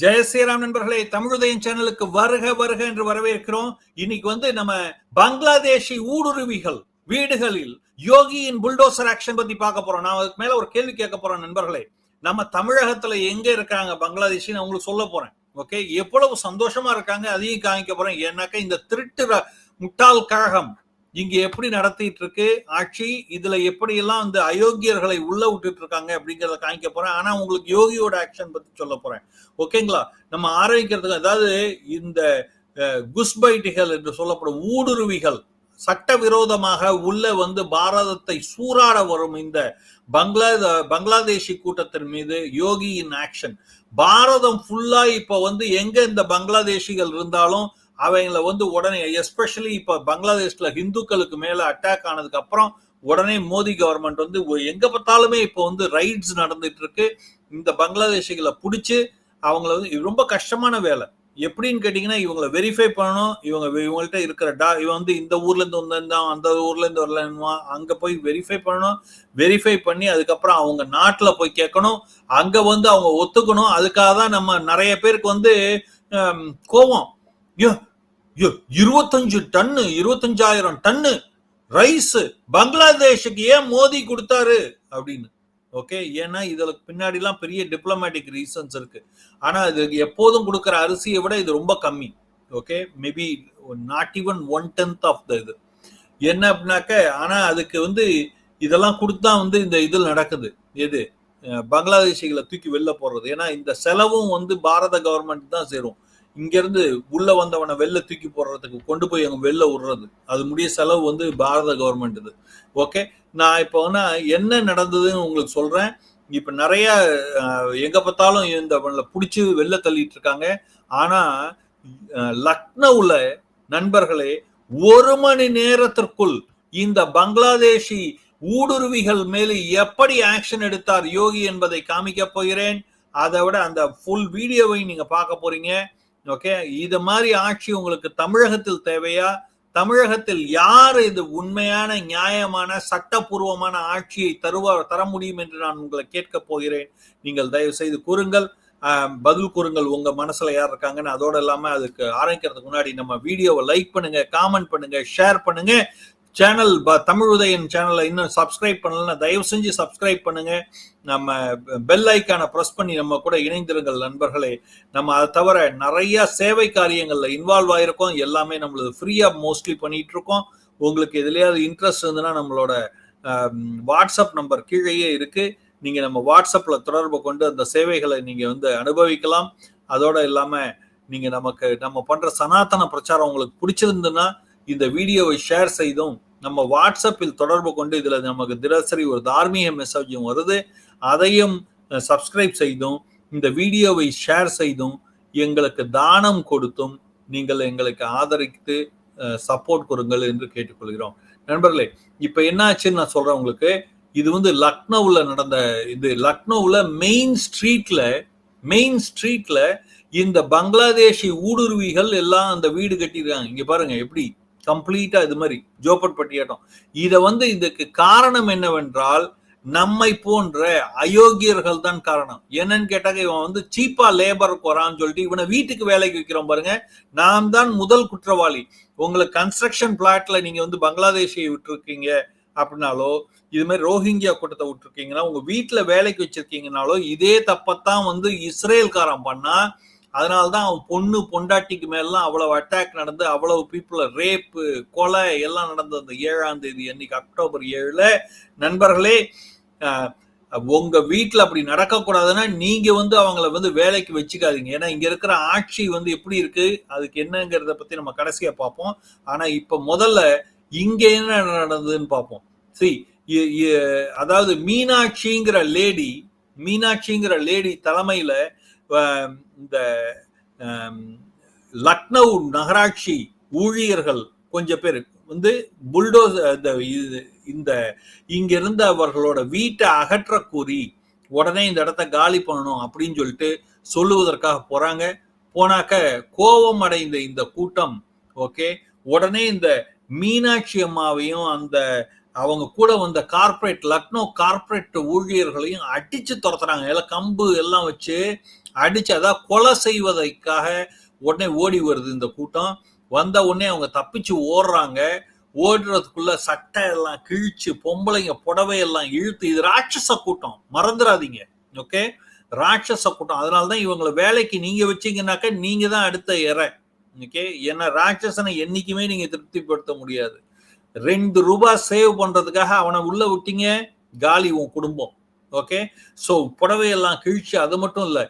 ஜெய ஸ்ரீராம் நண்பர்களே தமிழுதயம் சேனலுக்கு வருக வருக என்று வரவேற்கிறோம். இன்னைக்கு வந்து நம்ம பங்களாதேஷி ஊடுருவிகள் வீடுகளில் யோகியின் புல்டோசர் ஆக்ஷன் பத்தி பார்க்க போறோம். நான் அதுக்கு மேல ஒரு கேள்வி கேட்க போறேன் நண்பர்களே. நம்ம தமிழகத்துல எங்க இருக்காங்க பங்களாதேஷி நான் உங்களுக்கு சொல்ல போறேன். ஓகே? எவ்வளவு சந்தோஷமா இருக்காங்க அதையும் காமிக்க போறேன். ஏன்னாக்கா இந்த திருட்டு முட்டாள் கழகம் இங்க எப்படி நடத்திட்டு இருக்கு ஆட்சி இதுல எப்படி எல்லாம் அயோக்கியர்களை உள்ள விட்டுட்டு இருக்காங்க அப்படிங்கறத காமிக்க போறேன். ஆனா உங்களுக்கு யோகியோட ஆக்ஷன் பத்தி சொல்ல போறேன். ஓகேங்களா நம்ம ஆரம்பிக்கிறதுக்கு அதாவது இந்த குஸ்பைட்டிகள் என்று சொல்லப்படும் ஊடுருவிகள் சட்டவிரோதமாக உள்ள வந்து பாரதத்தை சூறாட வரும் இந்த பங்களா பங்களாதேஷி கூட்டத்தின் மீது யோகியின் ஆக்ஷன் பாரதம் ஃபுல்லா இப்ப வந்து எங்க இந்த பங்களாதேஷிகள் இருந்தாலும் அவங்கள வந்து உடனே எஸ்பெஷலி இப்ப பங்களாதேஷ்ல ஹிந்துக்களுக்கு மேல அட்டாக் ஆனதுக்கு அப்புறம் உடனே மோடி கவர்மெண்ட் வந்து எங்க பார்த்தாலுமே இப்போ வந்து ரைட்ஸ் நடந்துட்டு இருக்கு. இந்த பங்களாதேஷிகளை பிடிச்சி அவங்கள வந்து ரொம்ப கஷ்டமான வேலை. எப்படின்னு கேட்டீங்கன்னா இவங்களை வெரிஃபை பண்ணணும். இவங்க இவங்கள்ட்ட இருக்கிற டா இவன் வந்து இந்த ஊர்ல இருந்து வந்திருந்தான் அந்த ஊர்ல இருந்து அங்கே அங்க போய் வெரிஃபை பண்ணணும். வெரிஃபை பண்ணி அதுக்கப்புறம் அவங்க நாட்டுல போய் கேட்கணும். அங்க வந்து அவங்க ஒத்துக்கணும். அதுக்காக தான் நம்ம நிறைய பேருக்கு வந்து கோவம். ஐயோ இருபத்தஞ்சு டன்னு இருபத்தஞ்சாயிரம் டன்னு ரைஸ். பங்களாதேஷுக்கு ஏன் மோதி கொடுத்தாரு? அப்படின்னு. ஓகே? ஏன்னா இதுல பின்னாடிலாம் பெரிய டிப்ளமேட்டிக் ரீசன்ஸ் இருக்கு. ஆனா இது எப்போதும் கொடுக்குற அரிசியை விட இது ரொம்ப கம்மி. Okay? Maybe not even one tenth of the இது. என்ன அப்படின்னாக்க ஆனா அதுக்கு வந்து இதெல்லாம் கொடுத்தா வந்து இந்த இதில் நடக்குது. எது? பங்களாதேஷிகளை தூக்கி வெளில போடுறது. ஏன்னா இந்த செலவும் வந்து பாரத கவர்மெண்ட் தான் சேரும். இங்கேருந்து உள்ள வந்தவனை வெளில தூக்கி போடுறதுக்கு கொண்டு போய் அவங்க வெளில விடுறது. அது முடிய செலவு வந்து பாரத கவர்மெண்ட் இது. ஓகே நான் இப்போ வந்து என்ன நடந்ததுன்னு உங்களுக்கு சொல்றேன். இப்போ நிறைய எங்க பார்த்தாலும் இந்த பிடிச்சி வெளில தள்ளிட்டு இருக்காங்க. ஆனா லக்னவுல நண்பர்களே ஒரு மணி நேரத்திற்குள் இந்த பங்களாதேஷி ஊடுருவிகள் மேலே எப்படி ஆக்ஷன் எடுத்தார் யோகி என்பதை காமிக்க போகிறேன். அதை விட அந்த ஃபுல் வீடியோவை நீங்க பார்க்க போறீங்க. ஓகே இது மாதிரி ஆட்சி உங்களுக்கு தமிழகத்தில் தேவையா? தமிழகத்தில் யார் இது உண்மையான நியாயமான சட்டப்பூர்வமான ஆட்சியை தருவார் தர முடியும் என்று நான் உங்களை கேட்க போகிறேன். நீங்கள் தயவு செய்து கூறுங்கள் பதில் கூறுங்கள். உங்க மனசுல யார் இருக்காங்கன்னு அதோட இல்லாம அதுக்கு ஆரம்பிக்கிறதுக்கு முன்னாடி நம்ம வீடியோவை லைக் பண்ணுங்க காமெண்ட் பண்ணுங்க ஷேர் பண்ணுங்க. சேனல் தமிழ் உதயன் சேனலை இன்னும் சப்ஸ்கிரைப் பண்ணலன்னா தயவு செஞ்சு சப்ஸ்கிரைப் பண்ணுங்க. நம்ம பெல் ஐக்கானை ப்ரெஸ் பண்ணி நம்ம கூட இணைந்திருங்கள் நண்பர்களே. நம்ம அதை தவிர நிறைய சேவை காரியங்களில் இன்வால்வ் ஆயிருக்கோம். எல்லாமே நம்மளது ஃப்ரீயாக மோஸ்ட்லி பண்ணிட்டு இருக்கோம் உங்களுக்கு எதுலையாவது இன்ட்ரெஸ்ட் இருந்ததுன்னா நம்மளோட வாட்ஸ்அப் நம்பர் கீழேயே இருக்கு. நீங்க நம்ம வாட்ஸ்அப்ல தொடர்பு கொண்டு அந்த சேவைகளை நீங்க வந்து அனுபவிக்கலாம். அதோட இல்லாம நீங்க நமக்கு நம்ம பண்ற சனாதன பிரச்சாரம் உங்களுக்கு பிடிச்சிருந்துன்னா இந்த வீடியோவை ஷேர் செய்தும் நம்ம வாட்ஸ்அப்பில் தொடர்பு கொண்டு இதில் நமக்கு தினசரி ஒரு தார்மீக மெசேஜும் வருது. அதையும் சப்ஸ்கிரைப் செய்தும் இந்த வீடியோவை ஷேர் செய்தும் எங்களுக்கு தானம் கொடுத்தும் நீங்கள் எங்களுக்கு ஆதரித்து சப்போர்ட் கொடுங்கள் என்று கேட்டுக்கொள்கிறோம். நண்பர்களே இப்போ என்னாச்சுன்னு நான் சொல்கிறேன் உங்களுக்கு. இது வந்து லக்னோவில் நடந்த இது. லக்னோவில் மெயின் ஸ்ட்ரீட்டில் மெயின் ஸ்ட்ரீட்டில் இந்த பங்களாதேஷி ஊடுருவிகள் எல்லாம் அந்த வீடு கட்டியிருக்காங்க. இங்கே பாருங்க எப்படி? கம்ப்ளீட்டா இது மாதிரி ஜோப்பட் பட்டியாட்டம். இதை வந்து இதுக்கு காரணம் என்னவென்றால் நம்மை போன்ற அயோக்கியர்கள் தான் காரணம். என்னன்னு கேட்டாக்க இவன் வந்து சீப்பா லேபருக்கு வரான்னு சொல்லிட்டு இவனை வீட்டுக்கு வேலைக்கு வைக்கிறோம் பாருங்க. நாம் தான் முதல் குற்றவாளி. உங்களுக்கு கன்ஸ்ட்ரக்ஷன் பிளாட்ல நீங்க வந்து பங்களாதேஷியை விட்டுருக்கீங்க அப்படின்னாலோ இது மாதிரி ரோஹிங்கியா கூட்டத்தை விட்டுருக்கீங்கன்னா உங்க வீட்டுல வேலைக்கு வச்சிருக்கீங்கனாலோ இதே தப்பத்தான் வந்து இஸ்ரேல்காரன் பண்ணா அதனால்தான் அவன் பொண்ணு பொண்டாட்டிக்கு மேலாம் அவ்வளவு அட்டாக் நடந்து அவ்வளவு பீப்புள ரேப்பு கொலை எல்லாம் நடந்தது அந்த ஏழாம் தேதி அன்னைக்கு அக்டோபர் ஏழுல. நண்பர்களே உங்க வீட்டுல அப்படி நடக்கக்கூடாதுன்னா நீங்க வந்து அவங்கள வந்து வேலைக்கு வச்சுக்காதீங்க. ஏன்னா இங்க இருக்கிற ஆட்சி வந்து எப்படி இருக்கு அதுக்கு என்னங்கிறத பத்தி நம்ம கடைசியா பார்ப்போம். ஆனா இப்ப முதல்ல இங்க என்ன நடந்ததுன்னு பார்ப்போம். சரி அதாவது மீனாட்சிங்கிற லேடி மீனாட்சிங்கிற லேடி தலைமையில இந்த லக்னவ் லக்னோ நகராட்சி ஊழியர்கள் கொஞ்சம் பேர் வந்து புல்டோஸ் இந்த இது- இந்த இங்க இருந்த அவர்களோட வீட்டை அகற்ற கூறி உடனே இந்த இடத்த காலி பண்ணணும் அப்படின்னு சொல்லிட்டு சொல்லுவதற்காக போறாங்க. போனாக்க கோபம் அடைந்த இந்த கூட்டம் ஓகே உடனே இந்த மீனாட்சி அம்மாவையும் அந்த அவங்க கூட வந்த கார்ப்பரேட் லக்னோ கார்பரேட் ஊழியர்களையும் அடிச்சு துரத்துறாங்க. எல்லாம் கம்பு எல்லாம் வச்சு அடிச்சு அதான் கொலை செய்வதற்காக உடனே ஓடி வருது இந்த கூட்டம். வந்த உடனே அவங்க தப்பிச்சு ஓடுறாங்க. ஓடுறதுக்குள்ள சட்டை எல்லாம் கிழிச்சு பொம்பளைங்க புடவையெல்லாம் இழுத்து இது ராட்சச கூட்டம். மறந்துடாதீங்க ஓகே ராட்சச கூட்டம். அதனாலதான் இவங்களை வேலைக்கு நீங்க வச்சீங்கன்னாக்க நீங்க தான் அடுத்த இறை. ஓகே ஏன்னா ராட்சசனை என்னைக்குமே நீங்க திருப்திப்படுத்த முடியாது. ரெண்டு ரூபாய் சேவ் பண்றதுக்காக அவனை உள்ள விட்டீங்க காலி உன் குடும்பம். ஓகே ஸோ புடவையெல்லாம் கிழிச்சு அது மட்டும் இல்லை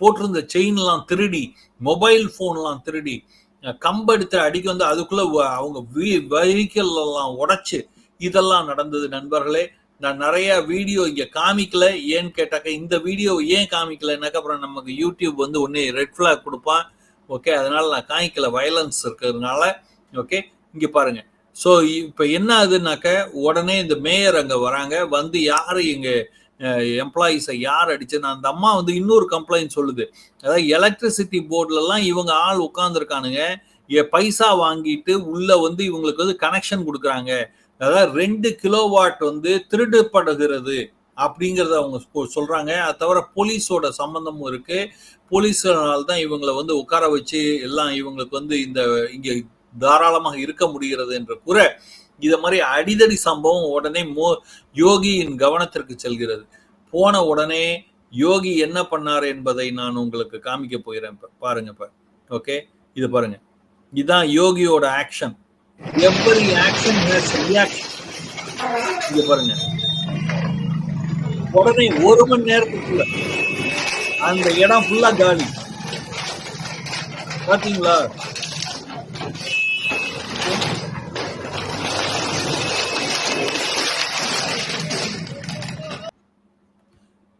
போட்டிருந்த செயின்லாம் திருடி மொபைல் ஃபோன்லாம் திருடி கம்பெடுத்து அடிக்க வந்து அதுக்குள்ளே அவங்க வெஹிக்கிள் எல்லாம் உடைச்சு இதெல்லாம் நடந்தது நண்பர்களே. நான் நிறைய வீடியோ இங்கே காமிக்கல ஏன்னு கேட்டாக்க இந்த வீடியோ ஏன் காமிக்கலன்னாக்க அப்புறம் நமக்கு யூடியூப் வந்து ஒன்றே ரெட் ஃபிளாக் கொடுப்பான். ஓகே அதனால நான் காமிக்கல வயலன்ஸ் இருக்கிறதுனால. ஓகே இங்கே பாருங்கள் ஸோ இப்போ என்ன ஆகுதுனாக்க உடனே இந்த மேயர் அங்கே வராங்க. வந்து யார் இங்கே எம்ப்ளாயிஸை யார் அடிச்சுன்னு அந்த அம்மா வந்து இன்னொரு கம்ப்ளைண்ட் சொல்லுது. அதாவது எலக்ட்ரிசிட்டி போர்டுலலாம் இவங்க ஆள் உட்காந்துருக்கானுங்க பைசா வாங்கிட்டு உள்ள வந்து இவங்களுக்கு வந்து கனெக்ஷன் கொடுக்குறாங்க. அதாவது ரெண்டு கிலோவாட் வந்து திருடுப்படுகிறது அப்படிங்கிறத அவங்க சொ- சொல்றாங்க. அது தவிர போலீஸோட சம்பந்தமும் இருக்கு. போலீஸ்னால தான் இவங்களை வந்து உட்கார வச்சு எல்லாம் இவங்களுக்கு வந்து இந்த இங்கே தாராளமாக இருக்க முடிகிறது என்ற குறை இதை மாதிரி அடிதடி சம்பவம் உடனே மோ யோகியின் கவனத்திற்கு செல்கிறது. போன உடனே யோகி என்ன பண்ணார் என்பதை நான் உங்களுக்கு காமிக்க போகிறேன். பாருங்க இப்ப ஓகே? இது பாருங்க. இதுதான் யோகியோட action every action has reaction இங்க பாருங்க. உடனே ஒரு மணி நேரத்துக்குள்ள அந்த இடம் ஃபுல்லா காலி. பாத்தீங்களா?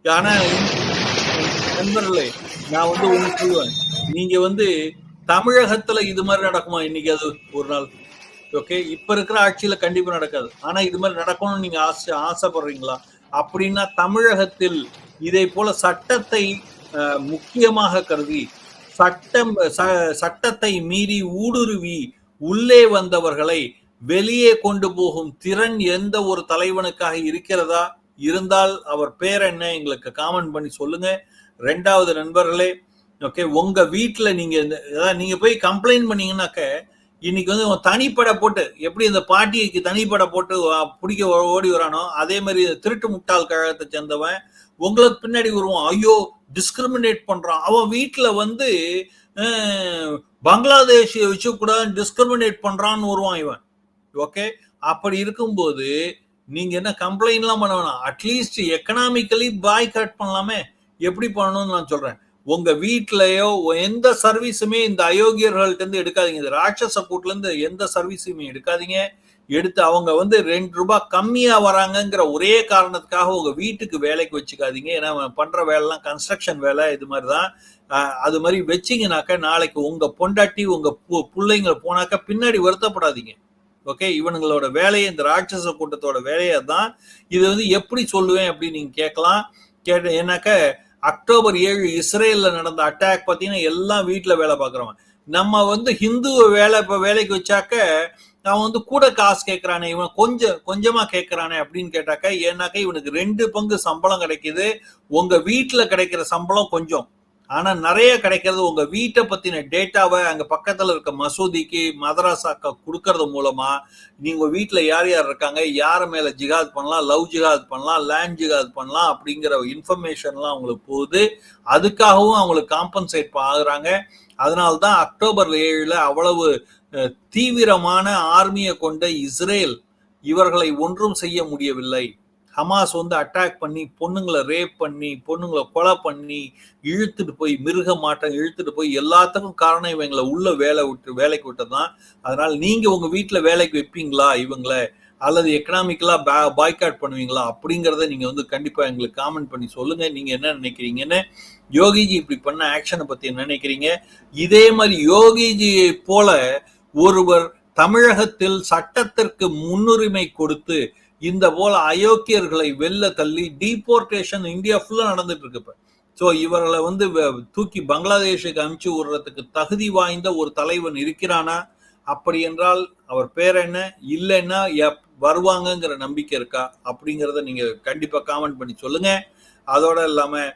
ஆனால் நண்பர்களே நான் வந்து உங்களுக்கு சொல்லுவேன். நீங்க வந்து தமிழகத்துல இது மாதிரி நடக்குமா? இன்னைக்கு அது ஒரு நாள். ஓகே? இப்ப இருக்கிற ஆட்சியில கண்டிப்பா நடக்காது. ஆனா இது மாதிரி நடக்கணும்னு நீங்க ஆசை ஆசைப்படுறீங்களா? அப்படின்னா தமிழகத்தில் இதை போல சட்டத்தை முக்கியமாக கருதி சட்டம் ச- சட்டத்தை மீறி ஊடுருவி உள்ளே வந்தவர்களை வெளியே கொண்டு போகும் திறன் எந்த ஒரு தலைவனுக்காக இருக்கிறதா? இருந்தால் அவர் பேர் என்ன எங்களுக்கு காமெண்ட் பண்ணி சொல்லுங்க. ரெண்டாவது நண்பர்களே ஓகே உங்க வீட்டில் நீங்க இந்த- அதாவது நீங்க போய் கம்ப்ளைண்ட் பண்ணீங்கன்னாக்க இன்னைக்கு வந்து அவன் தனிப்படை போட்டு எப்படி இந்த பாட்டிக்கு தனிப்படை போட்டு பிடிக்க ஓடி வரானோ அதே மாதிரி திருட்டு முட்டாள் கழகத்தை சேர்ந்தவன் உங்களுக்கு பின்னாடி வருவான். ஐயோ டிஸ்கிரிமினேட் பண்றான். அவன் வீட்டில் வந்து பங்களாதேஷியை வச்சு கூட டிஸ்கிரிமினேட் பண்றான்னு வருவான் இவன். ஓகே அப்படி இருக்கும்போது நீங்க என்ன கம்ப்ளைண்ட்லாம் பண்ண வேணாம். அட்லீஸ்ட் எக்கனாமிக்கலி பாய் கட் பண்ணலாமே. எப்படி பண்ணணும்னு நான் சொல்றேன். உங்க வீட்லயோ எந்த சர்வீஸுமே இந்த அயோக்கியர்கள்ட்ட இருந்து எடுக்காதீங்க. இந்த ராட்சச கூட்டுல இருந்து எந்த சர்வீஸுமே எடுக்காதீங்க. எடுத்து அவங்க வந்து ரெண்டு ரூபாய் கம்மியா வராங்கங்கிற ஒரே காரணத்துக்காக உங்க வீட்டுக்கு வேலைக்கு வச்சுக்காதீங்க. ஏன்னா பண்ற வேலைலாம் கன்ஸ்ட்ரக்ஷன் வேலை இது மாதிரி தான் அது மாதிரி வச்சீங்கனாக்க நாளைக்கு உங்க பொண்டாட்டி உங்க பு- பிள்ளைங்க போனாக்க பின்னாடி வருத்தப்படாதீங்க. ஓகே? இவனுங்களோட வேலையை இந்த ராட்சச கூட்டத்தோட வேலையை தான் இது வந்து எப்படி சொல்லுவேன் அப்படின்னு நீங்க கேட்கலாம். கேட்ட ஏன்னாக்க அக்டோபர் ஏழு இஸ்ரேலில் நடந்த அட்டாக் பார்த்தீங்கன்னா எல்லாம் வீட்டில் வேலை பார்க்குறவன். நம்ம வந்து ஹிந்துவை வேலை இப்போ வேலைக்கு வச்சாக்க அவன் வந்து கூட காசு கேட்குறானே இவன் கொஞ்சம் கொஞ்சமா கேட்குறானே அப்படின்னு கேட்டாக்க ஏன்னாக்க இவனுக்கு ரெண்டு பங்கு சம்பளம் கிடைக்குது. உங்க வீட்டில் கிடைக்கிற சம்பளம் கொஞ்சம். ஆனா நிறைய கிடைக்கிறது உங்க வீட்டை பத்தின டேட்டாவை அங்க பக்கத்துல இருக்க மசூதிக்கு மதராசாக்க கொடுக்கறது மூலமா நீங்க வீட்டுல யார் யார் இருக்காங்க யார் மேல ஜிகாத் பண்ணலாம் லவ் ஜிகாத் பண்ணலாம் லேண்ட் ஜிகாத் பண்ணலாம் அப்படிங்கிற இன்ஃபர்மேஷன்லாம் அவங்களுக்கு போகுது. அதுக்காகவும் அவங்களுக்கு காம்பன்சேட் ஆகுறாங்க. அதனால்தான் அக்டோபர் ஏழுல அவ்வளவு தீவிரமான ஆர்மியை கொண்ட இஸ்ரேல் இவர்களை ஒன்றும் செய்ய முடியவில்லை. ஹமாஸ் வந்து அட்டாக் பண்ணி பொண்ணுங்களை ரேப் பண்ணி பொண்ணுங்களை கொலை பண்ணி இழுத்துட்டு போய் மிருக மாட்டம் இழுத்துட்டு போய் எல்லாத்துக்கும் காரணம் இவங்களை உள்ள வேலை விட்டு வேலைக்கு விட்டதுதான். அதனால நீங்க உங்க வீட்டுல வேலைக்கு வைப்பீங்களா இவங்களை? அல்லது எக்கனாமிக்கலா பாய்காட் பண்ணுவீங்களா? அப்படிங்கிறத நீங்க வந்து கண்டிப்பா எங்களுக்கு காமெண்ட் பண்ணி சொல்லுங்க. நீங்க என்ன நினைக்கிறீங்கன்னு? யோகிஜி இப்படி பண்ண ஆக்ஷனை பத்தி என்ன நினைக்கிறீங்க? இதே மாதிரி யோகிஜியை போல ஒருவர் தமிழகத்தில் சட்டத்திற்கு முன்னுரிமை கொடுத்து இந்த போல அயோக்கியர்களை வெளில தள்ளி டீபோர்டேஷன் இந்தியா ஃபுல்லாக நடந்துட்டு இருக்கு இப்போ. ஸோ இவர்களை வந்து வ- தூக்கி பங்களாதேஷுக்கு அனுப்பிச்சு விடுறதுக்கு தகுதி வாய்ந்த ஒரு தலைவன் இருக்கிறானா? அப்படி என்றால் அவர் பேர் என்ன? இல்லைன்னா எப்- வருவாங்கங்கிற நம்பிக்கை இருக்கா? அப்படிங்கிறத நீங்கள் கண்டிப்பாக காமெண்ட் பண்ணி சொல்லுங்க. அதோடு இல்லாமல்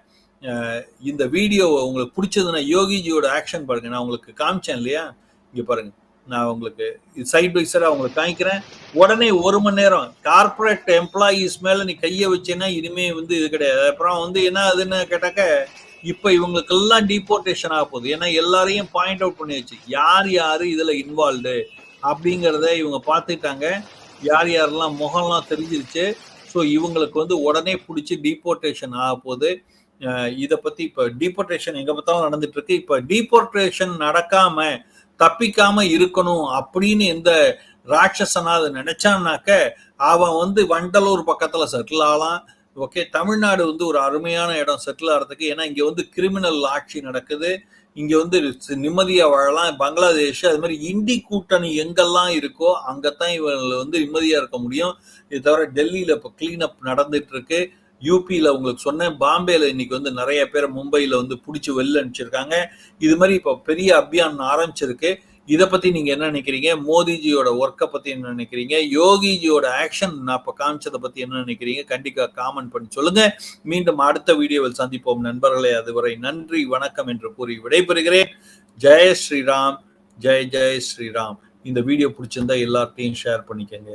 இந்த வீடியோ உங்களுக்கு பிடிச்சதுன்னா யோகிஜியோட ஆக்ஷன் பாருங்க. நான் உங்களுக்கு காமிச்சேன் இல்லையா? இங்கே பாருங்க. நான் உங்களுக்கு சைட் பை சைடா உங்களுக்கு காய்க்கிறேன் உடனே ஒரு மணி நேரம் கார்ப்பரேட் எம்ப்ளாயீஸ் மேலே நீ கையை வச்சேன்னா இனிமே வந்து இது கிடையாது. அப்புறம் வந்து என்ன ஆகுதுன்னு கேட்டாக்க இப்போ இவங்களுக்கெல்லாம் டீபோர்டேஷன் ஆக போகுது. ஏன்னா எல்லாரையும் பாயிண்ட் அவுட் பண்ணி வச்சு யார் யார் இதில் இன்வால்வ்டு அப்படிங்கிறத இவங்க பார்த்துட்டாங்க யார் யாரெல்லாம் முகம்லாம் தெரிஞ்சிருச்சு. ஸோ இவங்களுக்கு வந்து உடனே பிடிச்சி டீபோர்டேஷன் ஆக போகுது. இதை பற்றி இப்போ டீபோர்டேஷன் எங்கே பார்த்தாலும் நடந்துட்டு இருக்கு. இப்போ டீபோர்டேஷன் நடக்காமல் தப்பிக்காம இருக்கணும் அப்படின்னு எந்த ராட்சசனா அதை நினைச்சான்னாக்க அவன் வந்து வண்டலூர் பக்கத்துல செட்டில் ஆகலாம். ஓகே தமிழ்நாடு வந்து ஒரு அருமையான இடம் செட்டில் ஆகிறதுக்கு ஏன்னா இங்க வந்து கிரிமினல் ஆட்சி நடக்குது. இங்க வந்து நிம்மதியா வாழலாம். பங்களாதேஷ் அது மாதிரி இந்தி கூட்டணி எங்கெல்லாம் இருக்கோ அங்கத்தான் இவங்க வந்து நிம்மதியா இருக்க முடியும். இது தவிர டெல்லியில இப்போ கிளீன் அப் நடந்துட்டு இருக்கு. யூபியில் உங்களுக்கு சொன்னேன் பாம்பேல இன்னைக்கு வந்து நிறைய பேர் மும்பையில் வந்து பிடிச்சி வெளில அனுப்பிச்சிருக்காங்க. இது மாதிரி இப்போ பெரிய அபியான் ஆரம்பிச்சிருக்கு. இதை பத்தி நீங்க என்ன நினைக்கிறீங்க? மோடிஜியோட ஒர்க்கை பத்தி என்ன நினைக்கிறீங்க? யோகிஜியோட ஆக்ஷன் நான் இப்போ காமிச்சதை பத்தி என்ன நினைக்கிறீங்க? கண்டிப்பா காமெண்ட் பண்ணி சொல்லுங்க. மீண்டும் அடுத்த வீடியோவில் சந்திப்போம். நண்பர்களே அதுவரை நன்றி வணக்கம் என்று கூறி விடைபெறுகிறேன். ஜெய ஸ்ரீராம் ஜெய் ஜெய் ஸ்ரீராம். இந்த வீடியோ பிடிச்சிருந்தா எல்லார்ட்டையும் ஷேர் பண்ணிக்கங்க.